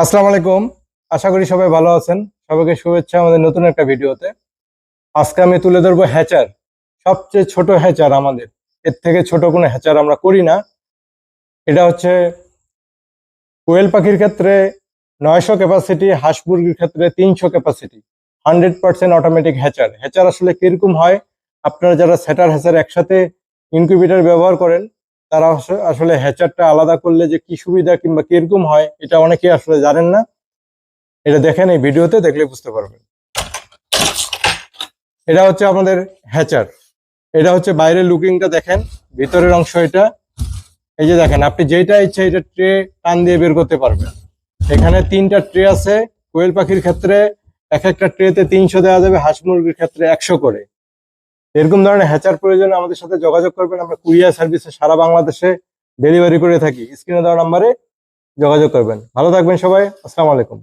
আসসালামু আলাইকুম। আশা করি সবাই ভালো আছেন। সবাইকে শুভেচ্ছা আমাদের নতুন একটা ভিডিওতে। আজকে আমি তুলে ধরবো হ্যাচার। সবচেয়ে ছোট হ্যাচার আমাদের। এর থেকে ছোট কোনো হ্যাচার আমরা করি না। এটা হচ্ছে কোয়েল পাখির ক্ষেত্রে নয়শো ক্যাপাসিটি হাঁস মুরগির ক্ষেত্রে তিনশো capacity hundred percent automatic hatcher. Hatcher আসলে কীরকম হয়? আপনারা যারা সেটার হ্যাচার একসাথে ইনকিউবেটর ব্যবহার করেন তারা আস- আসলে হ্যাচারটা আলাদা করলে যে কি সুবিধা কিংবা কীরকম হয়, এটা অনেকে আসলে জানেন না। এটা দেখেন এই ভিডিওতে, দেখলে বুঝতে পারবেন। এটা হচ্ছে আমাদের হ্যাচার এটা হচ্ছে বাইরের লুকিংটা দেখেন, ভিতরের অংশ এটা। এই যে দেখেন, আপনি যেটা ইচ্ছে এটা ট্রে টান দিয়ে বের করতে পারবেন। এখানে তিনটা ট্রে আছে, কোয়েল পাখির ক্ষেত্রে এক একটা ট্রেতে তিনশো দেওয়া যাবে, হাঁস মুরগির ক্ষেত্রে একশো করে। এরকম ধরনের হ্যাচার প্রয়োজনে আমাদের সাথে যোগাযোগ করবেন। আমরা কুরিয়ার সার্ভিসে সারা বাংলাদেশে ডেলিভারি করে থাকি। স্ক্রিনে দেওয়া নাম্বারে যোগাযোগ করবেন। ভালো থাকবেন সবাই। আসসালামু আলাইকুম।